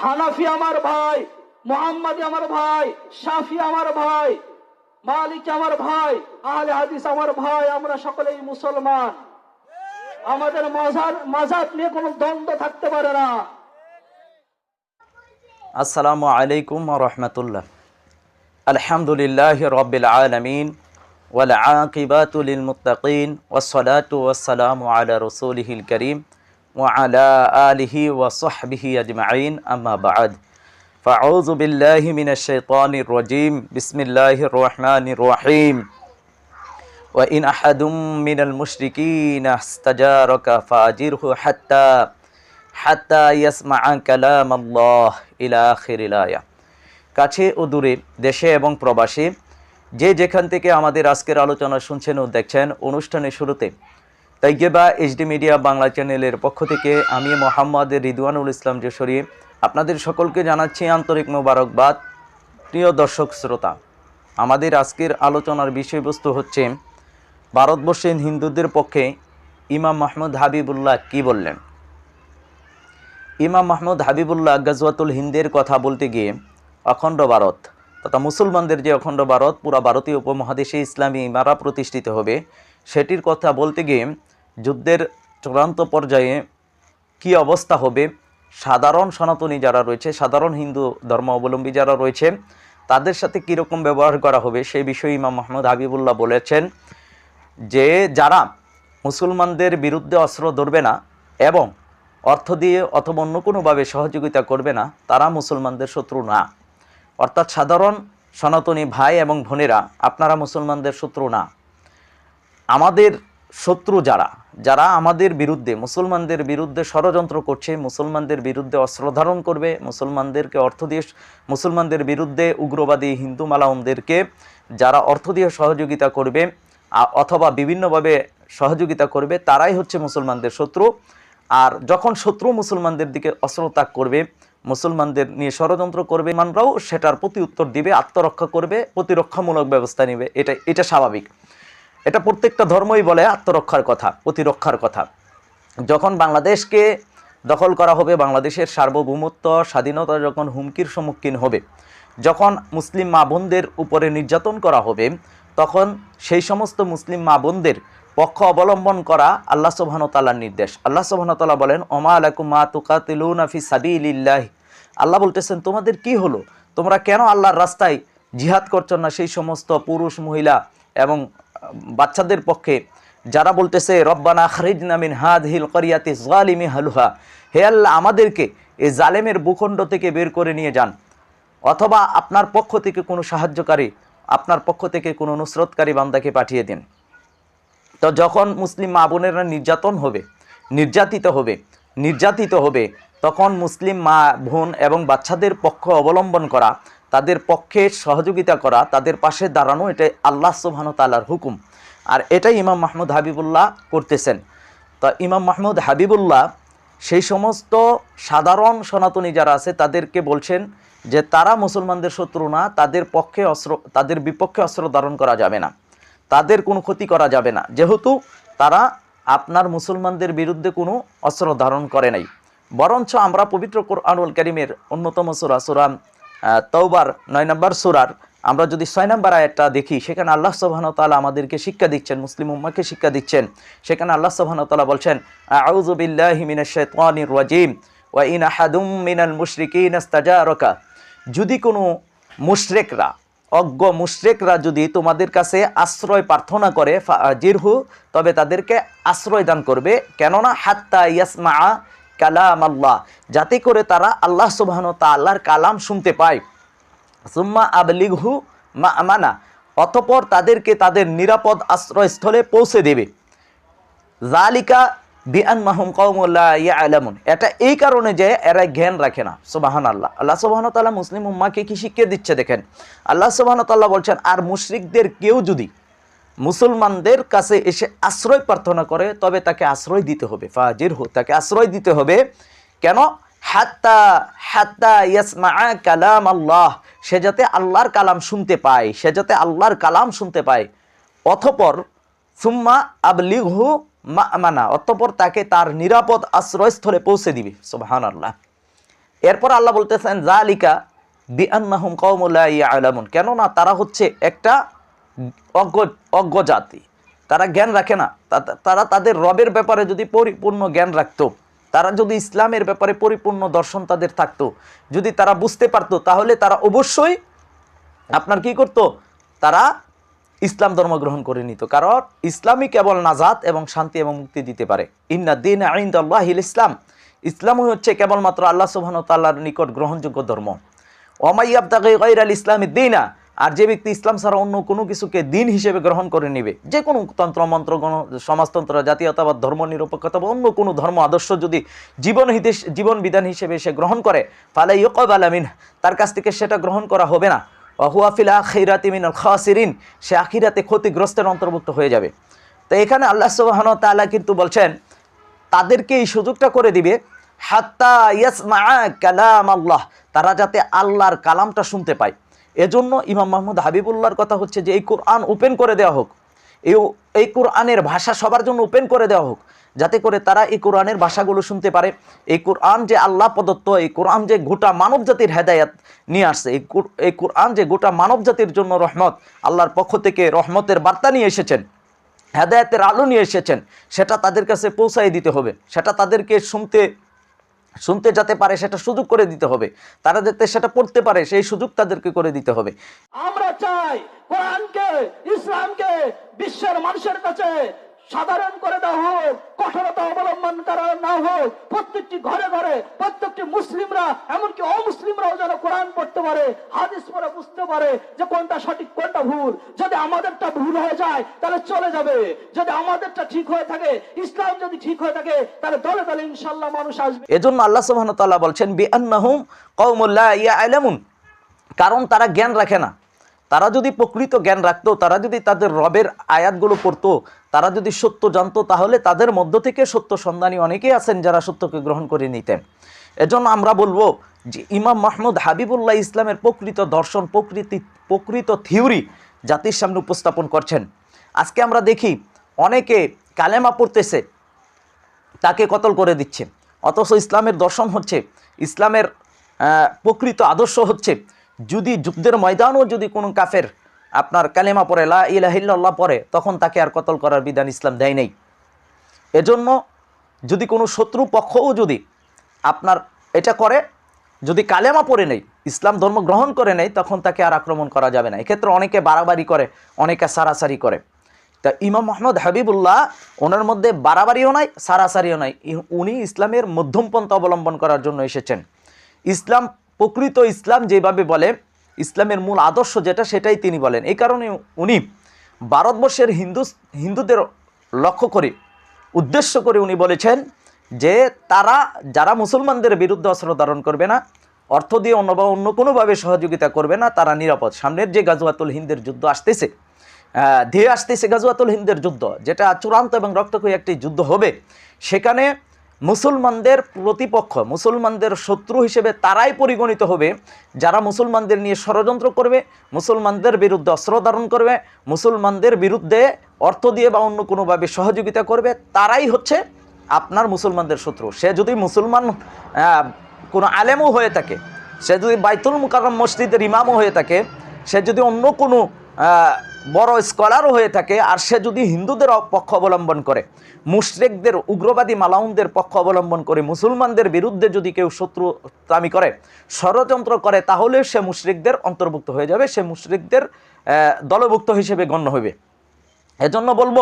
হানাফি আমার ভাই, মোহাম্মদ আমার ভাই, শাফি আমার ভাই, মালিক আমার ভাই, আহলে হাদিস আমার ভাই, আমরা সকলেই মুসলমান। আমাদের মাজার মাজার নিয়ে কোনো দ্বন্দ্ব থাকতে পারে না। আসসালামু আলাইকুম রহমতুল্লাহ। আলহামদুলিল্লাহ রবিল আলমিন ওয়াল আকিবাতুল মুতাকিন ওসলাতু ওসালাম আলা রসুলহিল করিম। وعلى آله وصحبه أجمعين أما بعد فأعوذ بالله من الشيطان الرجيم بسم الله الرحمن الرحيم وإن أحد من المشركين استجارك فأجره حتى হাত্তা ইয়াসমা কালাম আল্লাহ ইলা আখিরিল আয়া কাছে ও দূরে দেশে এবং প্রবাসী যে যেখান থেকে আমাদের আজকের আলোচনা শুনছেন ও দেখছেন অনুষ্ঠানের শুরুতে তাইগেবা এইচডি মিডিয়া বাংলা চ্যানেলের পক্ষ থেকে আমি মোহাম্মদ রিদওয়ানুল ইসলাম যশোরী আপনাদের সকলকে জানাচ্ছি আন্তরিক মোবারকবাদ। প্রিয় দর্শক শ্রোতা, আমাদের আজকের আলোচনার বিষয়বস্তু হচ্ছে ভারতবর্ষের হিন্দুদের পক্ষে ইমাম মাহমুদ হাবিবুল্লাহ কি বললেন? ইমাম মাহমুদ হাবিবুল্লাহ গজওয়াতুল হিন্দের কথা বলতে গিয়ে অখণ্ড ভারত তথা মুসলমানদের যে অখণ্ড ভারত, পুরা ভারতীয় উপমহাদেশে ইসলামী ইমারা প্রতিষ্ঠিত হবে, সেটির কথা বলতে গিয়ে যুদ্ধের চূড়ান্ত পর্যায়ে কি অবস্থা হবে? সাধারণ সনাতনী যারা রয়েছে, সাধারণ হিন্দু ধর্ম অবলম্বী যারা রয়েছে, তাদের সাথে কীরকম ব্যবহার করা হবে? সেই বিষয়ে ইমাম মাহমুদ হাবিবুল্লাহ বলেছেন যে, যারা মুসলমানদের বিরুদ্ধে অস্ত্র ধরবে না এবং অর্থ দিয়ে অথবা অন্য কোনোভাবে সহযোগিতা করবে না, তারা মুসলমানদের শত্রু না। অর্থাৎ সাধারণ সনাতনী ভাই এবং বোনেরা, আপনারা মুসলমানদের শত্রু না। আমাদের শত্রু যারা যারা আমাদের বিরুদ্ধে, মুসলমানদের বিরুদ্ধে ষড়যন্ত্র করছে, মুসলমানদের বিরুদ্ধে অস্ত্র ধারণ করবে, মুসলমানদেরকে অর্থ দিয়ে, মুসলমানদের বিরুদ্ধে উগ্রবাদী হিন্দু মালাউনদেরকে যারা অর্থ দিয়ে সহযোগিতা করবে অথবা বিভিন্নভাবে সহযোগিতা করবে, তারাই হচ্ছে মুসলমানদের শত্রু। আর যখন শত্রু মুসলমানদের দিকে অস্ত্র ত্যাগ করবে, মুসলমানদের নিয়ে ষড়যন্ত্র করবে মানরাও সেটার প্রতি উত্তর দিবে, আত্মরক্ষা করবে, প্রতিরক্ষামূলক ব্যবস্থা নেবে। এটা এটা স্বাভাবিক। এটা প্রত্যেকটা ধর্মই বলে আত্মরক্ষার কথা, প্রতিরক্ষার কথা। যখন বাংলাদেশকে দখল করা হবে, বাংলাদেশের সার্বভৌমত্ব, স্বাধীনতা যখন হুমকির সম্মুখীন হবে, যখন মুসলিম মা বোনদের উপরে নির্যাতন করা হবে, তখন সেই সমস্ত মুসলিম মা বোনদের পক্ষ অবলম্বন করা আল্লাহ সুবহানতালার নির্দেশ। আল্লাহ সুবহানতাল্লাহ বলেন, ওমা আলাকুম মা তুকাতিলুনা ফি সাবিলিল্লাহ। আল্লাহ বলতেছেন, তোমাদের কি হলো? তোমরা কেন আল্লাহর রাস্তায় জিহাদ করছ না সেই সমস্ত পুরুষ, মহিলা এবং বাচ্চাদের পক্ষে যারা বলতেছে, রব্বানা খরিজ নামিন হাদ হিল করিয়াতে জালিমি হালুহা। হে আল্লাহ, আমাদেরকে এই জালেমের ভূখণ্ড থেকে বের করে নিয়ে যান। অথবা আপনার পক্ষ থেকে কোনো সাহায্যকারী আপনার পক্ষ থেকে কোনো নুসরতকারী বান্দাকে পাঠিয়ে দিন। তো যখন মুসলিম মা বোনেরা নির্যাতন হবে, নির্যাতিত হবে নির্যাতিত হবে, তখন মুসলিম মা বোন এবং বাচ্চাদের পক্ষ অবলম্বন করা তাদের পক্ষে সহযোগিতা করা তাদের পাশে দাঁড়ানো এটাই আল্লাহ সুবহান তালার হুকুম। আর এটাই ইমাম মাহমুদ হাবিবুল্লাহ করতেছেন। তা ইমাম মাহমুদ হাবিবুল্লাহ সেই সমস্ত সাধারণ সনাতনী যারা আছে তাদেরকে বলছেন যে তারা মুসলমানদের শত্রু না তাদের পক্ষে অস্ত্র তাদের বিপক্ষে অস্ত্র ধারণ করা যাবে না। তাদের কোনো ক্ষতি করা যাবে না। যেহেতু তারা আপনার মুসলমানদের বিরুদ্ধে কোনো অস্ত্র ধারণ করে নাই। বরঞ্চ আমরা পবিত্র কোরআনুল করিমের অন্যতম সুরা সুরা আহ, তৌবার নয় নম্বর সুরার। আমরা যদি ছয় নম্বর আয়াতটা দেখি, সেখানে আল্লাহ তাআলা আমাদেরকে শিক্ষা দিচ্ছেন, মুসলিম উম্মাকে শিক্ষা দিচ্ছেন। সেখানে আল্লাহ তাআলা বলছেন, আউযু বিল্লাহি মিনাশ শাইতানির রাজিম, ওয়া ইন আহাদুম মিনাল মুশরিকিন ইস্তাজারাকা। যদি কোনো মুশরিকরা, অজ্ঞ মুশরিকরা যদি তোমাদের কাছে আশ্রয় প্রার্থনা করে জিরহু তবে তাদেরকে আশ্রয় দান করবে। কেননা, হাত্তা ইয়াসমা কালাম আল্লাহ। যাতে করে তারা আল্লাহ সুবহান তাল্লাহর কালাম শুনতে পায়। সুম্মা আবলিগহু মা আমানা। অতপর তাদেরকে তাদের নিরাপদ আশ্রয়স্থলে পৌঁছে দেবে। জালিকা বিআন মাহুম কৌমুল্লাহ ইয়ালামুন। এটা এই কারণে যে এরা জ্ঞান রাখে না। সুবাহান আল্লাহ আল্লাহ সুবাহান তাল্লাহ মুসলিম উম্মাকে কি শিখিয়ে দিচ্ছে দেখেন? আল্লাহ সুবাহান তাল্লাহ বলছেন, আর মুশরিকদের কেউ যদি মুসলমানদের কাছে এসে আশ্রয় প্রার্থনা করে, তবে তাকে আশ্রয় দিতে হবে, ফাজির হো, তাকে আশ্রয় দিতে হবে। কেন? হাত্তা হাত্তা ইয়াসমা কালাম আল্লাহ সে যাতে আল্লাহর কালাম শুনতে পায়, সে যাতে আল্লাহর কালাম শুনতে পায়। অথপর সুম্মা আবলিগহু মানা অতঃপর তাকে তার নিরাপদ আশ্রয়স্থলে পৌঁছে দিবে সুবহান আল্লাহ এরপর আল্লাহ বলতেছেন জালিকা বিআন্নাহুম কওমুলা ইয়ালামুন কেননা তারা হচ্ছে একটা অজ্ঞ অজ্ঞ জাতি। তারা জ্ঞান রাখে না। তারা তাদের রবের ব্যাপারে যদি পরিপূর্ণ জ্ঞান রাখত, তারা যদি ইসলামের ব্যাপারে পরিপূর্ণ দর্শন তাদের থাকতো, যদি তারা বুঝতে পারতো, তাহলে তারা অবশ্যই আপনার কি করতো? তারা ইসলাম ধর্ম গ্রহণ করে নিত। কারণ ইসলামই কেবল নাজাত এবং শান্তি এবং মুক্তি দিতে পারে। ইন্না দিন আইন্দাল্লাহিল ইসলাম। ইসলামই হচ্ছে কেবলমাত্র আল্লাহ সুবহান তাল্লাহর নিকট গ্রহণযোগ্য ধর্ম। ওমাইয়াবতাকে গৈর ইসলামী দিনা। আর যে ব্যক্তি ইসলাম ছাড়া অন্য কোনো কিছুকে দিন হিসেবে গ্রহণ করে নেবে, যে কোনো তন্ত্র, মন্ত্র, গণ, সমাজতন্ত্র, জাতীয়তাবাদ, ধর্ম নিরপেক্ষতা বা অন্য কোনো ধর্ম আদর্শ যদি জীবন হিতে জীবন বিধান হিসেবে সে গ্রহণ করে ফালে ইয়কব আলামিন তার কাছ থেকে সেটা গ্রহণ করা হবে না। ওহুয়াফিল আখিরাতি মিনাল খাসিরিন, সে আখিরাতে ক্ষতিগ্রস্তের অন্তর্ভুক্ত হয়ে যাবে। তো এখানে আল্লাহ সুবহান তাআলা কিন্তু বলছেন, তাদেরকে এই সুযোগটা করে দিবে, হাত্তা ইয়াসমা কালাম আল্লাহ, তারা যাতে আল্লাহর কালামটা শুনতে পায়। এজন্য ইমাম মাহমুদ হাবিবুল্লাহর কথা হচ্ছে যে, এই কোরআন ওপেন করে দেওয়া হোক, এই এই কোরআনের ভাষা সবার জন্য ওপেন করে দেওয়া হোক, যাতে করে তারা এই কোরআনের ভাষাগুলো শুনতে পারে। এই কোরআন যে আল্লাহ প্রদত্ত, এই কোরআন যে গোটা মানব জাতির হেদায়াত নিয়ে আসছে, এই কুর- এই কোরআন যে গোটা মানব জাতির জন্য রহমত, আল্লাহর পক্ষ থেকে রহমতের বার্তা নিয়ে এসেছেন, হেদায়াতের আলো নিয়ে এসেছেন, সেটা তাদের কাছে পৌঁছাই দিতে হবে, সেটা তাদেরকে শুনতে শুনতে যাতে পারে, সেটা সুযোগ করে দিতে হবে। তারা যাতে সেটা পড়তে পারে, সেই সুযোগ তাদেরকে করে দিতে হবে। আমরা চাই কোরআনকে, ইসলামকে, বিশ্বের মানুষের কাছে সাধারণ করে দেওয়া হোক, কঠোরতা অবলম্বন করা না হোক, প্রত্যেকটি ঘরে ঘরে প্রত্যেকটি মুসলিমরা, এমনকি অমুসলিমরাও যেন কোরআন পড়তে পারে, হাদিস পড়ে বুঝতে পারে যে কোনটা সঠিক, কোনটা ভুল। যদি আমাদেরটা ভুল হয়ে যায়, তাহলে চলে যাবে। যদি আমাদেরটা ঠিক হয়ে থাকে, ইসলাম যদি ঠিক হয়ে থাকে, তাহলে দলে দলে ইনশাল্লাহ মানুষ আসবে। এজন্য আল্লাহ সুবহানাহু ওয়া তাআলা বলছেন, বিআন্নাহুম কওমুল লা ইয়ালামুন কারণ তারা জ্ঞান রাখে না। তারা যদি প্রকৃত জ্ঞান রাখতো, তারা যদি তাদের রবের আয়াতগুলো পড়তো, তারা যদি সত্য জানতো, তাহলে তাদের মধ্য থেকে সত্য সন্ধানী অনেকেই আছেন যারা সত্যকে গ্রহণ করে নিতেন। এজন্য আমরা বলব যে ইমাম মাহমুদ হাবিবুল্লাহ ইসলামের প্রকৃত দর্শন, প্রকৃতি, প্রকৃত থিওরি জাতির সামনে উপস্থাপন করছেন। আজকে আমরা দেখি অনেকে কালেমা পড়তেছে, তাকে কতল করে দিচ্ছে। অথচ ইসলামের দর্শন হচ্ছে, ইসলামের প্রকৃত আদর্শ হচ্ছে যদি যুদ্ধের ময়দানও যদি কোনো কাফের আপনার কালেমা পরে লা ইলাহিল্লাহ পরে তখন তাকে আর কতল করার বিধান ইসলাম দেয় নেই। এজন্য যদি কোনো শত্রু পক্ষও যদি আপনার এটা করে, যদি কালেমা পড়ে নেই, ইসলাম ধর্ম গ্রহণ করে নেই, তখন তাকে আর আক্রমণ করা যাবে না। এক্ষেত্রে অনেকে বাড়াবাড়ি করে, অনেকে সারাসারি করে। তা ইমাম মোহাম্মদ হাবিবুল্লাহ, ওনার মধ্যে বাড়াবাড়িও নাই, সারাসারিও নাই। উনি ইসলামের মধ্যম পন্থা অবলম্বন করার জন্য এসেছেন। ইসলাম প্রকৃত ইসলাম যেভাবে বলে, ইসলামের মূল আদর্শ যেটা সেটাই তিনি বলেন। এই কারণে উনি ভারতবর্ষের হিন্দু, হিন্দুদের লক্ষ্য করে, উদ্দেশ্য করে উনি বলেছেন যে তারা, যারা মুসলমানদের বিরুদ্ধে অস্ত্র ধারণ করবে না, অর্থ দিয়ে অন্য বা অন্য কোনোভাবে সহযোগিতা করবে না, তারা নিরাপদ। সামনের যে গাজওয়াতুল হিন্দের যুদ্ধ আসতেছে ধেয়ে আসতেছে গাজওয়াতুল হিন্দের যুদ্ধ, যেটা চূড়ান্ত এবং রক্তক্ষয়ী একটি যুদ্ধ হবে, সেখানে মুসলমানদের প্রতিপক্ষ, মুসলমানদের শত্রু হিসেবে তারাই পরিগণিত হবে। যারা মুসলমানদের নিয়ে ষড়যন্ত্র করবে, মুসলমানদের বিরুদ্ধে অস্ত্র ধারণ করবে, মুসলমানদের বিরুদ্ধে অর্থ দিয়ে বা অন্য কোনোভাবে সহযোগিতা করবে, তারাই হচ্ছে আপনার মুসলমানদের শত্রু। সে যদি মুসলমান কোনো আলেমও হয়ে থাকে, সে যদি বাইতুল মুকাররম মসজিদের ইমামও হয়ে থাকে, সে যদি অন্য কোনো বড় স্কলারও হয়ে থাকে আর সে যদি হিন্দুদের পক্ষ অবলম্বন করে মুশরেকদের উগ্রবাদী মালাউনদের পক্ষ অবলম্বন করে মুসলমানদের বিরুদ্ধে যদি কেউ শত্রুতামি করে ষড়যন্ত্র করে তাহলে সে মুশরিকদের অন্তর্ভুক্ত হয়ে যাবে সে মুশরিকদের দলভুক্ত হিসেবে গণ্য হবে। এজন্য বলব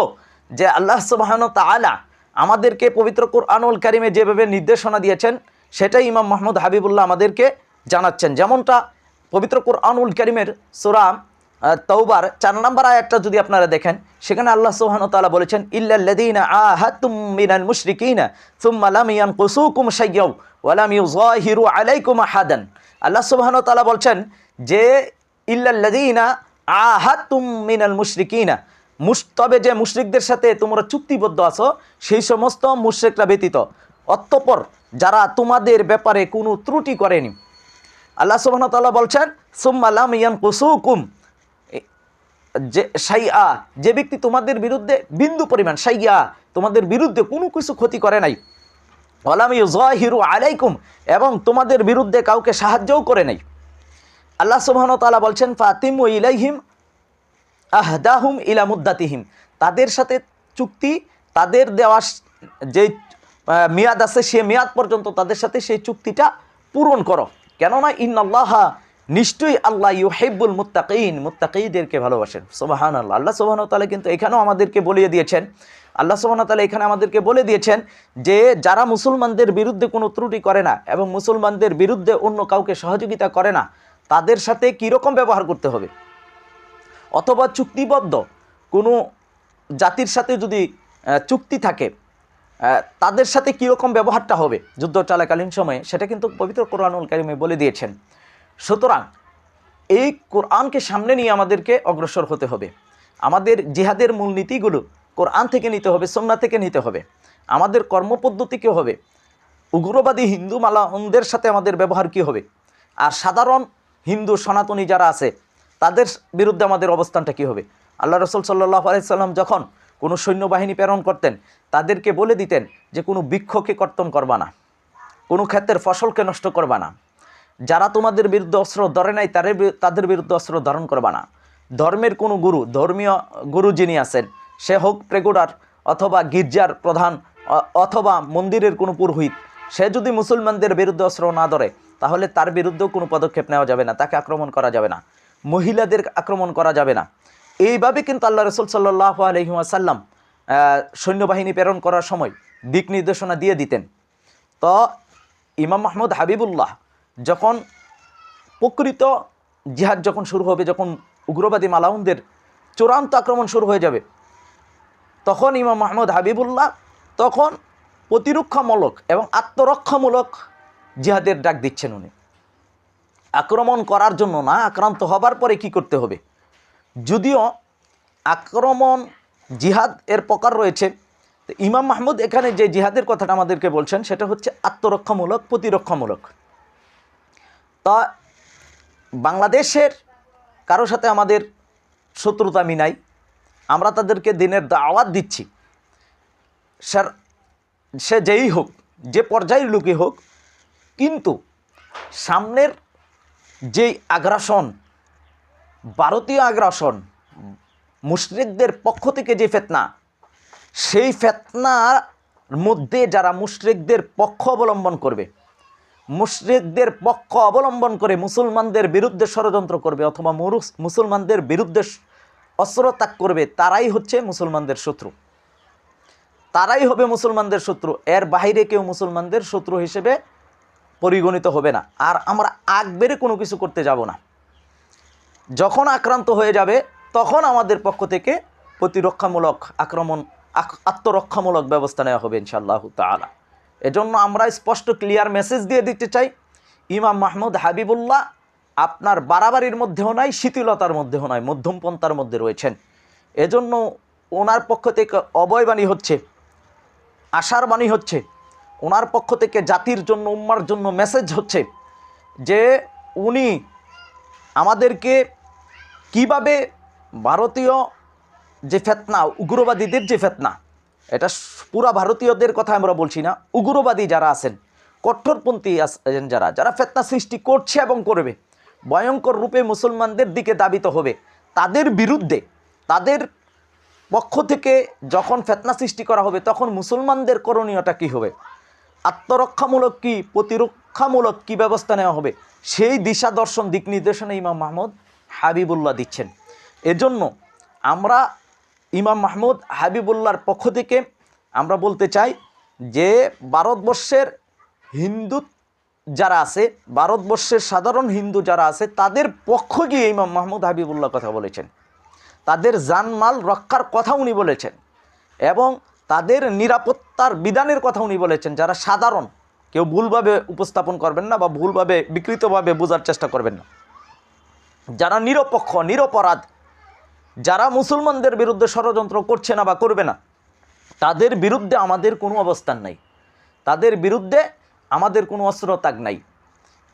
যে আল্লাহ সুবাহন তাআলা আমাদেরকে পবিত্র কোরআনুল কারিমে যেভাবে নির্দেশনা দিয়েছেন সেটাই ইমাম মাহমুদ হাবিবুল্লাহ আমাদেরকে জানাচ্ছেন। যেমনটা পবিত্র কোরআনুল কারিমের সুরা আহ, তৌবার চার নম্বর আয়াতটা যদি আপনারা দেখেন, সেখানে আল্লাহ তাআলা বলেছেন, ইল্লাল্লাযীনা আহাদতুম মিনাল মুশরিকিনা আলাইকুম আল্লাহ বলছেন যে, ইল্লাল্লাযীনা আহাদতুম মিনাল মুশরিকিনা। মুশ, তবে যে মুশরিকদের সাথে তোমরা চুক্তিবদ্ধ আছো, সেই সমস্ত মুশরিকরা ব্যতীত। অতঃপর যারা তোমাদের ব্যাপারে কোনো ত্রুটি করেনি, আল্লাহ তাআলা বলছেন, সুম্মা লাম ইয়ানকুসুকুম এ- যে সাইয়া যে ব্যক্তি তোমাদের বিরুদ্ধে বিন্দু পরিমাণ সাইয়া তোমাদের বিরুদ্ধে কোনো কিছু ক্ষতি করে নাই। ওলাম ইউজাহিরু আলাইকুম, এবং তোমাদের বিরুদ্ধে কাউকে সাহায্যও করে নাই। আল্লাহ তাআলা বলছেন, ফাতিমু ইলাইহিম আহদাহুম ইলা মুদ্দাতিহিম। তাদের সাথে চুক্তি, তাদের দেওয়া যে মেয়াদ আছে, সে মেয়াদ পর্যন্ত তাদের সাথে সেই চুক্তিটা পূরণ করো। কেননা ইন ইন্নাল্লাহ নিশ্চয়ই আল্লাহ ইউহিব্বুল মুত্তাকিন, মুত্তাকিদেরকে ভালোবাসেন। সুবহান আল্লাহ আল্লাহ সুবহান তাআলা কিন্তু এখানেও আমাদেরকে বলিয়ে দিয়েছেন। আল্লাহ সুবহান তাআলা এখানে আমাদেরকে বলে দিয়েছেন যে, যারা মুসলমানদের বিরুদ্ধে কোনো ত্রুটি করে না এবং মুসলমানদের বিরুদ্ধে অন্য কাউকে সহযোগিতা করে না, তাদের সাথে কীরকম ব্যবহার করতে হবে? অথবা চুক্তিবদ্ধ কোনো জাতির সাথে যদি চুক্তি থাকে তাদের সাথে কীরকম ব্যবহারটা হবে? যুদ্ধ চলাকালীন সময়ে সেটা কিন্তু পবিত্র কোরআনুল কারিমে বলে দিয়েছেন। সুতরাং এই কোরআনকে সামনে নিয়ে আমাদেরকে অগ্রসর হতে হবে। আমাদের জিহাদের মূলনীতিগুলো কোরআন থেকে নিতে হবে সোমনা থেকে নিতে হবে। আমাদের কর্মপদ্ধতি কী হবে? উগ্রবাদী হিন্দু মালাহনদের সাথে আমাদের ব্যবহার কি হবে? আর সাধারণ হিন্দু সনাতনী যারা আছে, তাদের বিরুদ্ধে আমাদের অবস্থানটা কি হবে? আল্লাহ রসুল সাল্লাহ আলাইসাল্লাম যখন কোনো সৈন্যবাহিনী প্রেরণ করতেন, তাদেরকে বলে দিতেন যে কোনো বৃক্ষকে কর্তন করবা না। কোনো ক্ষেত্রের ফসলকে নষ্ট করবা না। যারা তোমাদের বিরুদ্ধে অস্ত্র ধরে নাই, তাদের তাদের বিরুদ্ধে অস্ত্র ধারণ করবা না। ধর্মের কোনো গুরু, ধর্মীয় গুরু যিনি আছেন, সে হোক প্রেগুডার অথবা গির্জার প্রধান অথবা মন্দিরের কোনো পুরোহিত, সে যদি মুসলমানদের বিরুদ্ধে অস্ত্র না ধরে, তাহলে তার বিরুদ্ধেও কোনো পদক্ষেপ নেওয়া যাবে না, তাকে আক্রমণ করা যাবে না, মহিলাদের আক্রমণ করা যাবে না। এইভাবে কিন্তু আল্লাহ রসুল সাল্লাহ আলহিমাসাল্লাম সৈন্যবাহিনী প্রেরণ করার সময় দিক নির্দেশনা দিয়ে দিতেন। তো ইমাম মাহমুদ হাবিবুল্লাহ যখন প্রকৃত জিহাদ যখন শুরু হবে, যখন উগ্রবাদী মালাউনদের চূড়ান্ত আক্রমণ শুরু হয়ে যাবে, তখন ইমাম মাহমুদ হাবিবুল্লাহ তখন প্রতিরক্ষামূলক এবং আত্মরক্ষামূলক জিহাদের ডাক দিচ্ছেন উনি। আক্রমণ করার জন্য না, আক্রান্ত হবার পরে কি করতে হবে? যদিও আক্রমণ জিহাদ এর প্রকার রয়েছে ইমাম মাহমুদ এখানে যে জিহাদের কথাটা আমাদেরকে বলছেন, সেটা হচ্ছে আত্মরক্ষামূলক, প্রতিরক্ষামূলক। তা বাংলাদেশের কারও সাথে আমাদের শত্রুতা মিনাই। আমরা তাদেরকে দিনের দাওয়াত দিচ্ছি। স্যার, সে যেই হোক, যে পর্যায়ের লোকই হোক, কিন্তু সামনের যেই আগ্রাসন, ভারতীয় আগ্রাসন, মুশরিকদের পক্ষ থেকে যে ফেতনা, সেই ফেতনার মধ্যে যারা মুশরিকদের পক্ষ অবলম্বন করবে মুশরিকদের পক্ষ অবলম্বন করে মুসলমানদের বিরুদ্ধে ষড়যন্ত্র করবে অথবা মুসলমানদের বিরুদ্ধে অস্ত্র ত্যাগ করবে, তারাই হচ্ছে মুসলমানদের শত্রু। তারাই হবে মুসলমানদের শত্রু। এর বাইরে কেউ মুসলমানদের শত্রু হিসেবে পরিগণিত হবে না। আর আমরা আগ বেড়ে কোনো কিছু করতে যাব না। যখন আক্রান্ত হয়ে যাবে, তখন আমাদের পক্ষ থেকে প্রতিরক্ষামূলক আক্রমণ, আক- আত্মরক্ষামূলক ব্যবস্থা নেওয়া হবে ইনশাআল্লাহ তালা এজন্য আমরা স্পষ্ট ক্লিয়ার মেসেজ দিয়ে দিতে চাই। ইমাম মাহমুদ হাবিবুল্লাহ আপনার বাড়াবাড়ির মধ্যেও নাই, শিথিলতার মধ্যেও নয় মধ্যম পন্থার মধ্যে রয়েছেন। এজন্য ওনার পক্ষ থেকে অবয়বাণী হচ্ছে আশার বাণী হচ্ছে, ওনার পক্ষ থেকে জাতির জন্য, উম্মার জন্য মেসেজ হচ্ছে যে উনি আমাদেরকে কীভাবে ভারতীয় যে ফেতনা, উগ্রবাদীদের যে ফেতনা এটা পুরা ভারতীয়দের কথা আমরা বলছি না। উগ্রবাদী যারা আছেন, কঠোরপন্থী আছেন যারা যারা ফেতনা সৃষ্টি করছে এবং করবে, ভয়ঙ্কর রূপে মুসলমানদের দিকে দাবিত হবে, তাদের বিরুদ্ধে, তাদের পক্ষ থেকে যখন ফেতনা সৃষ্টি করা হবে, তখন মুসলমানদের করণীয়টা কি হবে? আত্মরক্ষামূলক কি, প্রতিরক্ষামূলক কি ব্যবস্থা নেওয়া হবে? সেই দিশা দর্শন, দিক নির্দেশনা ইমাম মাহমুদ হাবিবুল্লাহ দিচ্ছেন। এজন্য আমরা ইমাম মাহমুদ হাবিবুল্লাহর পক্ষ থেকে আমরা বলতে চাই যে ভারতবর্ষের হিন্দু যারা আছে, ভারতবর্ষের সাধারণ হিন্দু যারা আছে, তাদের পক্ষ গিয়ে ইমাম মাহমুদ হাবিবুল্লাহ কথা বলেছেন। তাদের জানমাল রক্ষার কথা উনি বলেছেন এবং তাদের নিরাপত্তার বিধানের কথা উনি বলেছেন, যারা সাধারণ। কেউ ভুলভাবে উপস্থাপন করবেন না বা ভুলভাবে, বিকৃতভাবে বোঝার চেষ্টা করবেন না। যারা নিরপেক্ষ, নিরপরাধ যারা মুসলমানদের বিরুদ্ধে ষড়যন্ত্র করছে না বা করবে না, তাদের বিরুদ্ধে আমাদের কোনো অবস্থান নাই। তাদের বিরুদ্ধে আমাদের কোনো অস্ত্রতাগ নাই।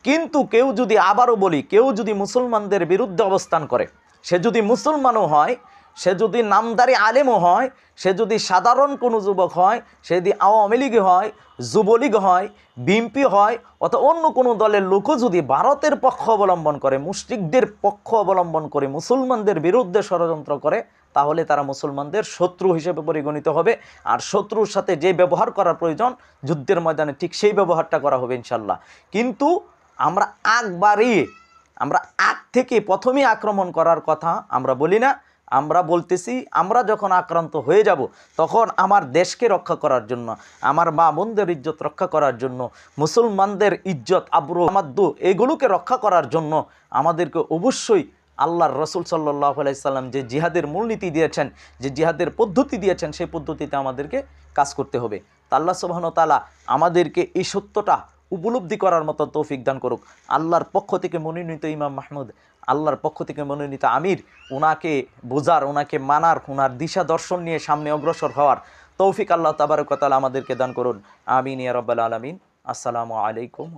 কিন্তু কেউ যদি আবারও বলি, কেউ যদি মুসলমানদের বিরুদ্ধে অবস্থান করে, সে যদি মুসলমানও হয় সে যদি নামদারি আলেমও হয়, সে যদি সাধারণ কোনো যুবক হয়, সে যদি আওয়ামী লীগ হয়, যুবলীগ হয়, বিএনপি হয়, অথবা অন্য কোনো দলের লোকও যদি ভারতের পক্ষ অবলম্বন করে মুসলিকদের পক্ষ অবলম্বন করে, মুসলমানদের বিরুদ্ধে ষড়যন্ত্র করে, তাহলে তারা মুসলমানদের শত্রু হিসেবে পরিগণিত হবে। আর শত্রুর সাথে যে ব্যবহার করার প্রয়োজন, যুদ্ধের ময়দানে ঠিক সেই ব্যবহারটা করা হবে ইনশাল্লাহ। কিন্তু আমরা আগ বাড়িয়ে আমরা আগ থেকে প্রথমেই আক্রমণ করার কথা আমরা বলি না আমরা বলতেছি, আমরা যখন আক্রান্ত হয়ে যাব, তখন আমার দেশকে রক্ষা করার জন্য, আমার মা বোনদের ইজ্জত রক্ষা করার জন্য, মুসলমানদের ইজ্জত, আব্রু আমাদ্দু এগুলোকে রক্ষা করার জন্য আমাদেরকে অবশ্যই আল্লাহর রসুল সাল্লাহ আলাইসাল্লাম যে জিহাদের মূলনীতি দিয়েছেন, যে জিহাদের পদ্ধতি দিয়েছেন, সেই পদ্ধতিতে আমাদেরকে কাজ করতে হবে। তা আল্লাহ তালা আমাদেরকে এই সত্যটা উপলব্ধি করার মতো তৌফিক দান করুক। আল্লাহর পক্ষ থেকে মনোনীত ইমাম মাহমুদ, আল্লাহর পক্ষ থেকে মনোনীত আমির ওনাকে বোঝার ওনাকে মানার ওনার দিশা দর্শন নিয়ে সামনে অগ্রসর হওয়ার তৌফিক আল্লাহ তাবারকতাল আমাদেরকে দান করুন। আমিন ইয়ারব্বাল আলমিন। আসসালামু আলাইকুম